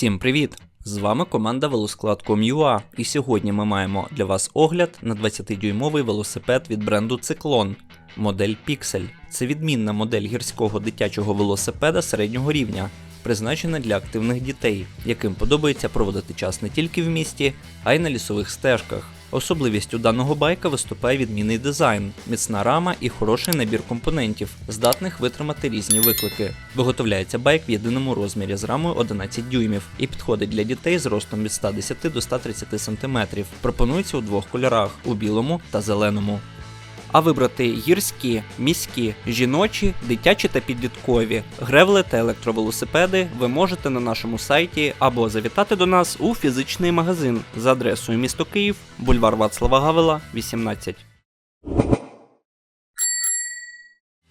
Всім привіт! З вами команда велосклад.com.ua і сьогодні ми маємо для вас огляд на 20-дюймовий велосипед від бренду Циклон, модель Pixel. Це відмінна модель гірського дитячого велосипеда середнього рівня, призначена для активних дітей, яким подобається проводити час не тільки в місті, а й на лісових стежках. Особливістю даного байка виступає відмінний дизайн, міцна рама і хороший набір компонентів, здатних витримати різні виклики. Виготовляється байк в єдиному розмірі з рамою 11 дюймів і підходить для дітей з ростом від 110 до 130 см. Пропонується у двох кольорах у білому та зеленому. А вибрати гірські, міські, жіночі, дитячі та підліткові, гревли та електровелосипеди ви можете на нашому сайті або завітати до нас у фізичний магазин за адресою місто Київ, бульвар Вацлава Гавела, 18.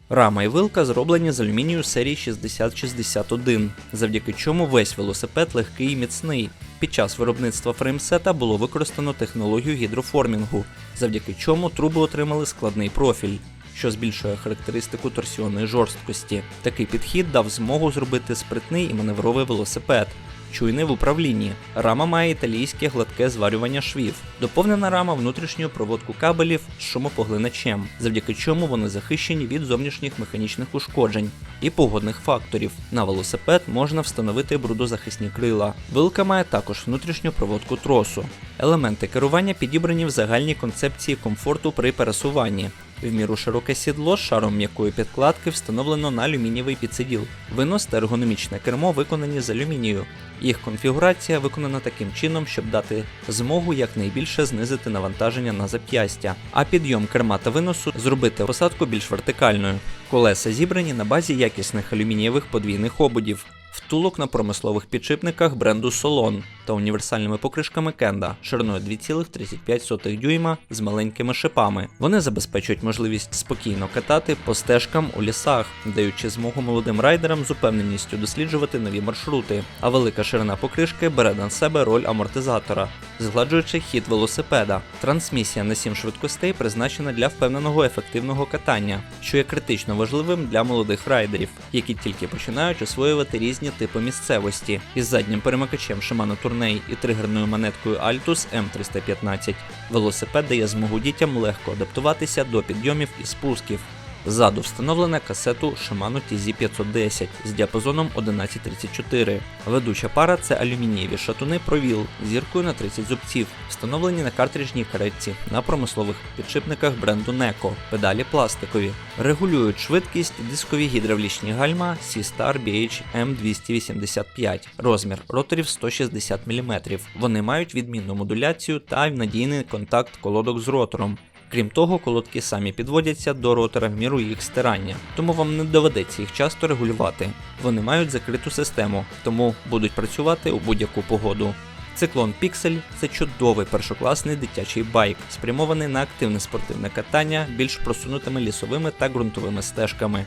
Рама і вилка зроблені з алюмінію серії 6061, завдяки чому весь велосипед легкий і міцний. Під час виробництва фреймсета було використано технологію гідроформінгу, завдяки чому труби отримали складний профіль, що збільшує характеристику торсіонної жорсткості. Такий підхід дав змогу зробити спритний і маневровий велосипед. Чуйний в управлінні. Рама має італійське гладке зварювання швів. Доповнена рама внутрішньою проводку кабелів з шумопоглиначем, завдяки чому вони захищені від зовнішніх механічних ушкоджень і погодних факторів. На велосипед можна встановити брудозахисні крила. Вилка має також внутрішню проводку тросу. Елементи керування підібрані в загальній концепції комфорту при пересуванні. В міру широке сідло з шаром м'якої підкладки встановлено на алюмінієвий підсиділ. Винос та ергономічне кермо виконані з алюмінію. Їх конфігурація виконана таким чином, щоб дати змогу якнайбільше знизити навантаження на зап'ястя, а підйом керма та виносу зробити посадку більш вертикальною. Колеса зібрані на базі якісних алюмінієвих подвійних ободів. Втулок на промислових підшипниках бренду Solon та універсальними покришками Кенда шириною 2,35 дюйма з маленькими шипами. Вони забезпечують можливість спокійно катати по стежкам у лісах, даючи змогу молодим райдерам з упевненістю досліджувати нові маршрути. А велика ширина покришки бере на себе роль амортизатора, згладжуючи хід велосипеда. Трансмісія на 7 швидкостей призначена для впевненого ефективного катання, що є критично важливим для молодих райдерів, які тільки починають освоювати різні типи місцевості із заднім перемикачем Shimano Tourney і тригерною монеткою Altus M315. Велосипед дає змогу дітям легко адаптуватися до підйомів і спусків. Ззаду встановлена касету Shimano TZ510 з діапазоном 1134. Ведуча пара це алюмінієві шатуни провіл зіркою на 30 зубців, встановлені на картриджній каретці на промислових підшипниках бренду Neko, педалі пластикові. Регулюють швидкість дискові гідравлічні гальма C-Star BH M285, розмір роторів 160 мм. Вони мають відмінну модуляцію та надійний контакт колодок з ротором. Крім того, колодки самі підводяться до ротора в міру їх стирання, тому вам не доведеться їх часто регулювати. Вони мають закриту систему, тому будуть працювати у будь-яку погоду. Циклон Pixel це чудовий першокласний дитячий байк, спрямований на активне спортивне катання більш просунутими лісовими та ґрунтовими стежками.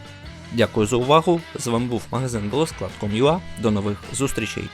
Дякую за увагу! З вами був магазин Велосклад.com.ua. До нових зустрічей!